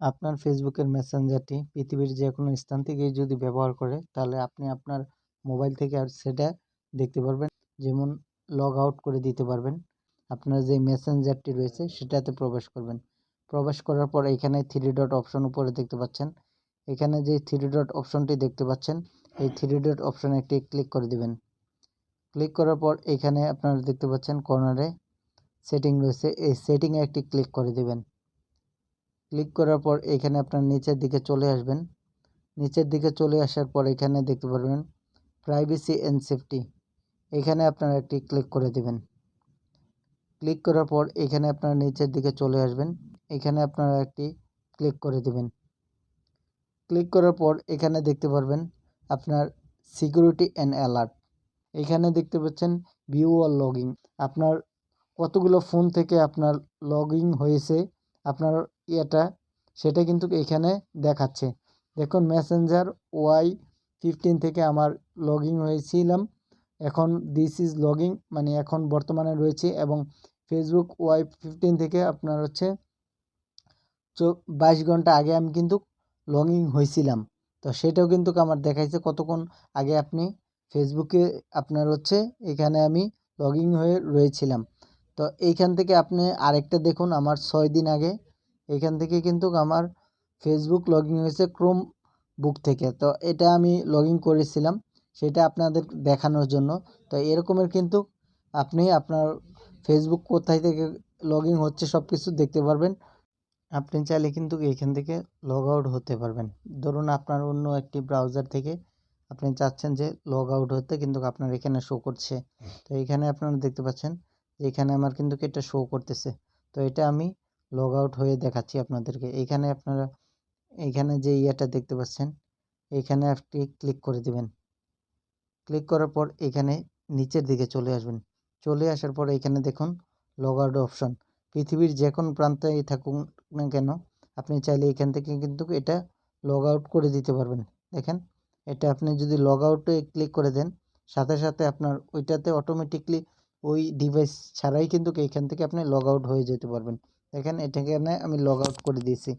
আপনার ফেসবুকের মেসেঞ্জারটি পৃথিবীর যে কোনো স্থান থেকেই যদি ব্যবহার করে, তাহলে আপনি আপনার মোবাইল থেকে আর সেটা দেখতে পারবেন। যেমন লগ আউট করে দিতে পারবেন। আপনার যে মেসেঞ্জারটি রয়েছে, সেটাতে প্রবেশ করবেন। প্রবেশ করার পর এখানে থ্রি ডট অপশন উপরে দেখতে পাচ্ছেন। এখানে যে থ্রি ডট অপশনটি দেখতে পাচ্ছেন, এই থ্রি ডট অপশনে একটি ক্লিক করে দিবেন। ক্লিক করার পর এখানে আপনারা দেখতে পাচ্ছেন কর্নারে সেটিং রয়েছে। এই সেটিংয়ে একটি ক্লিক করে দিবেন। ক্লিক করার পর এখানে আপনার নিচের দিকে চলে আসবেন। নিচের দিকে চলে আসার পর এখানে দেখতে পারবেন প্রাইভেসি অ্যান্ড সেফটি এখানে আপনারা একটি ক্লিক করে দিবেন। ক্লিক করার পর এখানে আপনারা নিচের দিকে চলে আসবেন। এখানে আপনারা একটি ক্লিক করে দিবেন। ক্লিক করার পর এখানে দেখতে পারবেন আপনার সিকিউরিটি অ্যান্ড অ্যালার্ট এখানে দেখতে পাচ্ছেন ভিউ আর লগিং আপনার কতগুলো ফোন থেকে আপনার লগইন হয়েছে, আপনার ইয়েটা সেটা কিন্তু এখানে দেখাচ্ছে। দেখুন মেসেঞ্জার ওয়াই ফিফটিন থেকে আমার লগইন হয়েছিলাম। এখন দিস ইজ লগিং মানে এখন বর্তমানে রয়েছে এবং ফেসবুক ওয়াই ফিফটিন থেকে আপনার হচ্ছে বাইশ ঘণ্টা আগে আমি কিন্তু লগ হয়েছিলাম। তো সেটাও কিন্তু আমার দেখাইছে কতক্ষণ আগে আপনি ফেসবুকে আপনার হচ্ছে এখানে আমি লগ হয়ে রয়েছিলাম। তো এইখান থেকে আপনি আরেকটা দেখুন, আমার ছয় দিন আগে এখান থেকে কিন্তু আমার ফেসবুক লগ ইন হয়েছে ক্রোম বুক থেকে। তো এটা আমি লগ ইন করেছিলাম, সেটা আপনাদের দেখানোর জন্য। তো এরকমের কিন্তু আপনি আপনার ফেসবুক কোথায় থেকে লগ ইন হচ্ছে সব কিছু দেখতে পারবেন। আপনি চাইলে কিন্তু এখান থেকে লগ আউট হতে পারবেন। ধরুন আপনার অন্য একটি ব্রাউজার থেকে আপনি চাচ্ছেন যে লগ আউট হতে, কিন্তু আপনার এখানে শো করছে। তো এখানে আপনারা দেখতে পাচ্ছেন যে এখানে আমার কিন্তু এটা শো করতেছে। তো এটা আমি লগ আউট হয়ে দেখাচ্ছি আপনাদেরকে। এখানে আপনারা এখানে যে ইয়েটা দেখতে পাচ্ছেন এখানে আপনি ক্লিক করে দিবেন। ক্লিক করার পর এখানে নিচের দিকে চলে আসবেন। চলে আসার পর এখানে দেখুন লগ আউট অপশন পৃথিবীর যে কোনো প্রান্তে থাকুন না কেন, আপনি চাইলে এখান থেকে কিন্তু এটা লগ আউট করে দিতে পারবেন। দেখেন, এটা আপনি যদি লগ আউটে ক্লিক করে দেন, সাথে সাথে আপনার ওইটাতে অটোমেটিকলি ওই ডিভাইস ছাড়াই কিন্তু এখান থেকে আপনি লগ আউট হয়ে যেতে পারবেন। দেখেন এটাকে আমি লগ আউট করে দিয়েছি।